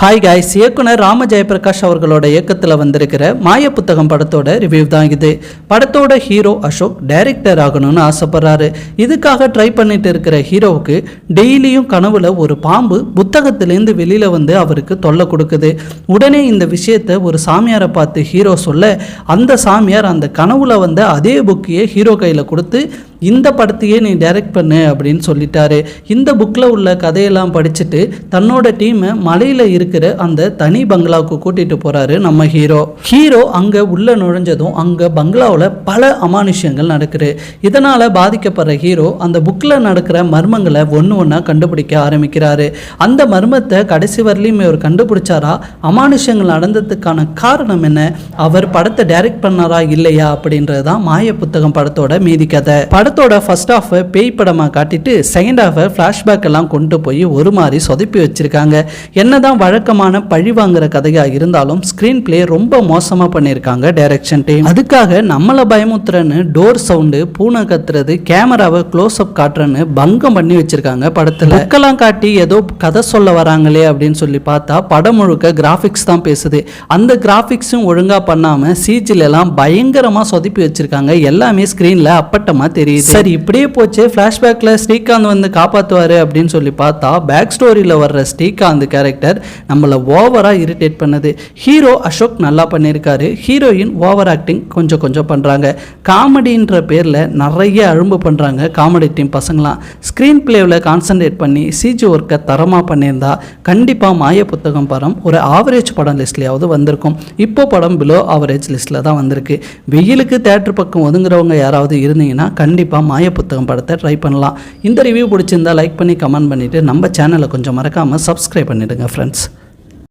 Hi guys இயக்குனர் ராம ஜெயபிரகாஷ் அவர்களோட இயக்கத்தில் வந்திருக்கிற மாய புத்தகம் படத்தோட ரிவ்யூ தான் இது. படத்தோட ஹீரோ அசோக் டைரக்டர் ஆகணும்னு ஆசைப்படுறாரு. இதுக்காக ட்ரை பண்ணிட்டு இருக்கிற ஹீரோவுக்கு டெய்லியும் கனவுல ஒரு பாம்பு புத்தகத்திலேருந்து வெளியில வந்து அவருக்கு தொல்லை கொடுக்குது. உடனே இந்த விஷயத்தை ஒரு சாமியாரை பார்த்து ஹீரோ சொல்ல அந்த சாமியார் அந்த கனவுல வந்த அதே புக்கையே ஹீரோ கையில் கொடுத்து இந்த படத்தையே நீ டைரக்ட் பண்ணு அப்படின்னு சொல்லிட்டாரு. இந்த புக்கில் உள்ள கதையெல்லாம் படிச்சுட்டு தன்னோட டீமை மலையில் இருக்கிற அந்த தனி பங்களாவுக்கு கூட்டிட்டு போறாரு நம்ம ஹீரோ. ஹீரோ அங்க உள்ள நுழைஞ்சதும் அங்க பங்களாவில் பல அமானுஷ்யங்கள் நடக்குது. இதனால பாதிக்கப்படுற ஹீரோ அந்த புக்கில் நடக்கிற மர்மங்களை ஒன்று ஒன்றா கண்டுபிடிக்க ஆரம்பிக்கிறாரு. அந்த மர்மத்தை கடைசி வரலையும் இவர் கண்டுபிடிச்சாரா? அமானுஷங்கள் நடந்ததுக்கான காரணம் என்ன? அவர் படத்தை டைரக்ட் பண்ணாரா இல்லையா? அப்படின்றது தான் மாய புத்தகம் படத்தோட மீதி கதை. படத்தோட ஃபர்ஸ்ட் ஹாஃப் பேய் படமாக காட்டிட்டு செகண்ட் ஹாஃபை ஃப்ளாஷ்பேக் எல்லாம் கொண்டு போய் ஒரு மாதிரி சொதப்பி வச்சிருக்காங்க. என்னதான் வழக்கமான பழி வாங்குற கதையாக இருந்தாலும் ஸ்க்ரீன் பிளே ரொம்ப மோசமாக பண்ணியிருக்காங்க டைரக்ஷன் டீம் அதுக்காக நம்மளை பயமுத்துறன்னு டோர் சவுண்டு பூனை கத்துறது கேமராவை க்ளோஸ் அப் காட்டுறன்னு பங்கம் பண்ணி வச்சிருக்காங்க படத்தில். புக்கெல்லாம் காட்டி ஏதோ கதை சொல்ல வராங்களே அப்படின்னு சொல்லி பார்த்தா படம் முழுக்க கிராஃபிக்ஸ் தான் பேசுது. அந்த கிராஃபிக்ஸும் ஒழுங்காக பண்ணாமல் சிஜில எல்லாம் பயங்கரமாக சொதப்பி வச்சிருக்காங்க. எல்லாமே ஸ்க்ரீனில் அப்பட்டமாக தெரியுது. சரி இப்படியே போச்சு. ஃப்ளாஷ்பேக்கில் ஸ்ரீகாந்த் வந்து காப்பாற்றுவார் அப்படின்னு சொல்லி பார்த்தா பேக் ஸ்டோரியில் வர்ற ஸ்ரீகாந்த் கேரக்டர் நம்மளை ஓவராக இரிட்டேட் பண்ணுது. ஹீரோ அசோக் நல்லா பண்ணியிருக்காரு. ஹீரோயின் ஓவர் ஆக்டிங் கொஞ்சம் கொஞ்சம் பண்ணுறாங்க காமெடின்ற பேரில் நிறைய அழும்பு பண்ணுறாங்க காமெடி டீம் பசங்களாம். ஸ்க்ரீன் பிளேவில் கான்சன்ட்ரேட் பண்ணி சிஜி ஒர்க்கை தரமாக பண்ணியிருந்தா கண்டிப்பாக மாய புத்தகம் படம் ஒரு ஆவரேஜ் படம் லிஸ்ட்லேயாவது வந்திருக்கும். இப்போ படம் பிலோ ஆவரேஜ் லிஸ்ட்டில் தான் வந்திருக்கு. வெயிலுக்கு தேட்டர் பக்கம் ஒதுங்குறவங்க யாராவது இருந்தீங்கன்னா கண்டிப்பாக மாய புத்தகம் படத்தை ட்ரை பண்ணலாம். இந்த ரிவ்யூ பிடிச்சிருந்தா லைக் பண்ணி கமெண்ட் பண்ணிவிட்டு நம்ம சேனலை கொஞ்சம் மறக்காமல் சப்ஸ்கிரைப் பண்ணிவிடுங்க ஃப்ரெண்ட்ஸ்